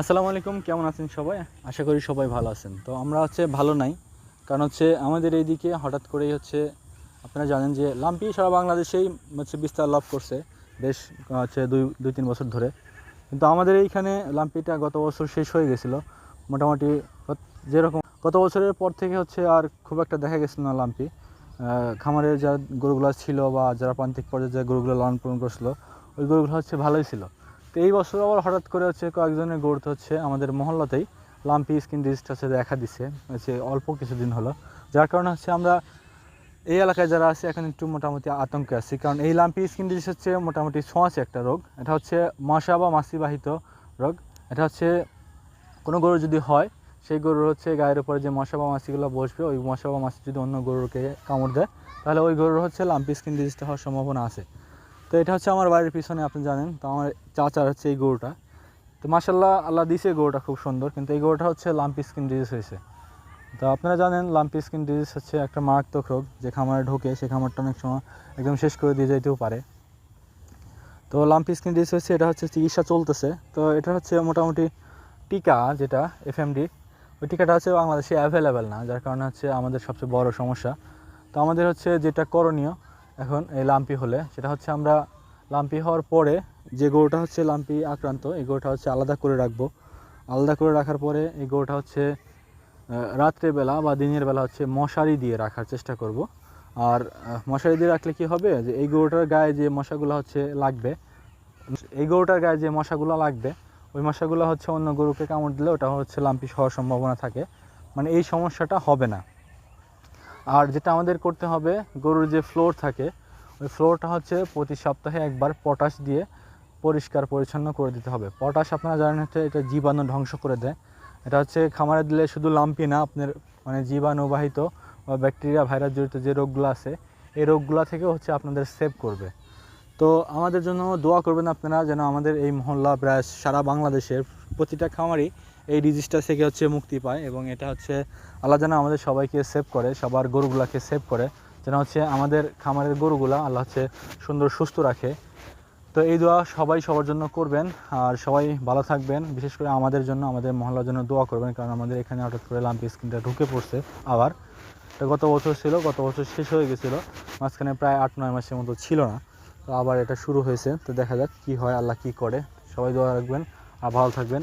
আসসালামু আলাইকুম, কেমন আছেন সবাই? আশা করি সবাই ভালো আছেন। তো আমরা হচ্ছে ভালো নাই, কারণ হচ্ছে আমাদের এইদিকে হঠাৎ করেই হচ্ছে আপনারা জানেন যে লাম্পি সারা বাংলাদেশেই হচ্ছে বিস্তার লাভ করছে, বেশ, হচ্ছে দুই দুই, তিন বছর ধরে। কিন্তু আমাদের এইখানে লাম্পিটা গত বছর শেষ হয়ে গেছিল, মোটামুটি যেরকম গত বছরের পর থেকে হচ্ছে আর খুব একটা দেখা গেছিল না লাম্পি। খামারের যা গরুগুলো ছিল বা যারা প্রান্তিক পর্যায়ে যে গরুগুলো লালন পালন করছিল, ওই গরুগুলো হচ্ছে ভালোই ছিল। তো এই বছর আবার হঠাৎ করে হচ্ছে কয়েকজনের গরুতে হচ্ছে আমাদের মহল্লাতেই। লাম্পি স্কিন ডিজিজ হচ্ছে দেখা দিছে, হচ্ছে অল্প কিছুদিন হলো। যার কারণে হচ্ছে আমরা এই এলাকায় যারা আছে, এখন একটু মোটামুটি আতঙ্কে আছি। কারণ এই লাম্পি স্কিন ডিজিজ হচ্ছে মোটামুটি ছোঁয়াচে একটা রোগ। এটা হচ্ছে মশা বা মাছিবাহিত রোগ। এটা হচ্ছে কোনো গরু যদি হয়, সেই গরুর হচ্ছে গায়ের উপরে যে মশা বা মাছিগুলো বসবে, ওই মশা বা মাছি যদি অন্য গরুকে কামড় দেয়, তাহলে ওই গরুর হচ্ছে লাম্পি স্কিন ডিজিজটা হওয়ার সম্ভাবনা আছে। তো এটা হচ্ছে আমার বাড়ির পিছনে, আপনি জানেন। তো আমার চাচার হচ্ছে এই গরুটা। তো মাসাল্লাহ আল্লাহ দিছে গরুটা খুব সুন্দর, কিন্তু এই গরুটা হচ্ছে লাম্পি স্কিন ডিজিজ হয়েছে। তো আপনারা জানেন লাম্পি স্কিন ডিজিজ হচ্ছে একটা মারাত্মক রোগ, যে খামারে ঢোকে, সে খামারটা অনেক সময় একদম শেষ করে দিয়ে যেতেও পারে। তো লাম্পি স্কিন ডিজিজ হচ্ছে এটা হচ্ছে চিকিৎসা চলতেছে। তো এটা হচ্ছে মোটামুটি টিকা, যেটা এফ এফএমডি ওই টিকাটা হচ্ছে বাংলাদেশে অ্যাভেলেবেল না, যার কারণে হচ্ছে আমাদের সবচেয়ে বড় সমস্যা। তো আমাদের হচ্ছে যেটা করণীয় এখন এই লাম্পি হলে, সেটা হচ্ছে আমরা লাম্পি হওয়ার পরে যে গরুটা হচ্ছে লাম্পি আক্রান্ত, এই গরুটা হচ্ছে আলাদা করে রাখব। আলাদা করে রাখার পরে এই গরুটা হচ্ছে রাত্রেবেলা বা দিনের বেলা হচ্ছে মশারি দিয়ে রাখার চেষ্টা করব। আর মশারি দিয়ে রাখলে কি হবে? যে এই গরুটার গায়ে যে মশাগুলো হচ্ছে লাগবে, এই গরুটার গায়ে যে মশাগুলো লাগবে, ওই মশাগুলো হচ্ছে অন্য গরুকে কামড় দিলে ওটা হচ্ছে লাম্পি হওয়ার সম্ভাবনা থাকে। মানে এই সমস্যাটা হবে না। আর যেটা আমাদের করতে হবে, গরুর যে ফ্লোর থাকে, ওই ফ্লোরটা হচ্ছে প্রতি সপ্তাহে একবার পটাশ দিয়ে পরিষ্কার পরিচ্ছন্ন করে দিতে হবে। পটাশ আপনারা জানেন হচ্ছে এটা জীবাণু ধ্বংস করে দেয়। এটা হচ্ছে খামারে দিলে শুধু লাম্পি না, আপনার মানে জীবাণুবাহিত বা ব্যাকটেরিয়া ভাইরাস জড়িত যে রোগগুলো আছে, এই রোগগুলো থেকে হচ্ছে আপনাদের সেভ করবে। তো আমাদের জন্য দোয়া করবেন আপনারা যেন আমাদের এই মহল্লা প্রায় সারা বাংলাদেশের প্রতিটা খামারই এই ডিজিজটা থেকে হচ্ছে মুক্তি পায় এবং এটা হচ্ছে আল্লাহ যেন আমাদের সবাইকে সেভ করে, সবার গরুগুলাকে সেভ করে, যেন হচ্ছে আমাদের খামারের গরুগুলা আল্লাহ হচ্ছে সুন্দর, সুস্থ রাখে। তো এই দোয়া সবাই সবার জন্য করবেন, আর সবাই ভালো থাকবেন, বিশেষ করে আমাদের জন্য, আমাদের মহল্লার জন্য দোয়া করবেন, কারণ আমাদের এখানে হঠাৎ করে লাম্পি স্কিনটা ঢুকে পড়ছে আবার। এটা গত বছর ছিল, গত বছর শেষ হয়ে গেছিল, মাঝখানে প্রায় আট, নয় মাসের মতো ছিল না। তো আবার এটা শুরু হয়েছে, তো দেখা যাক কী হয়, আল্লাহ কী করে। সবাই দোয়া রাখবেন, আর ভালো থাকবেন।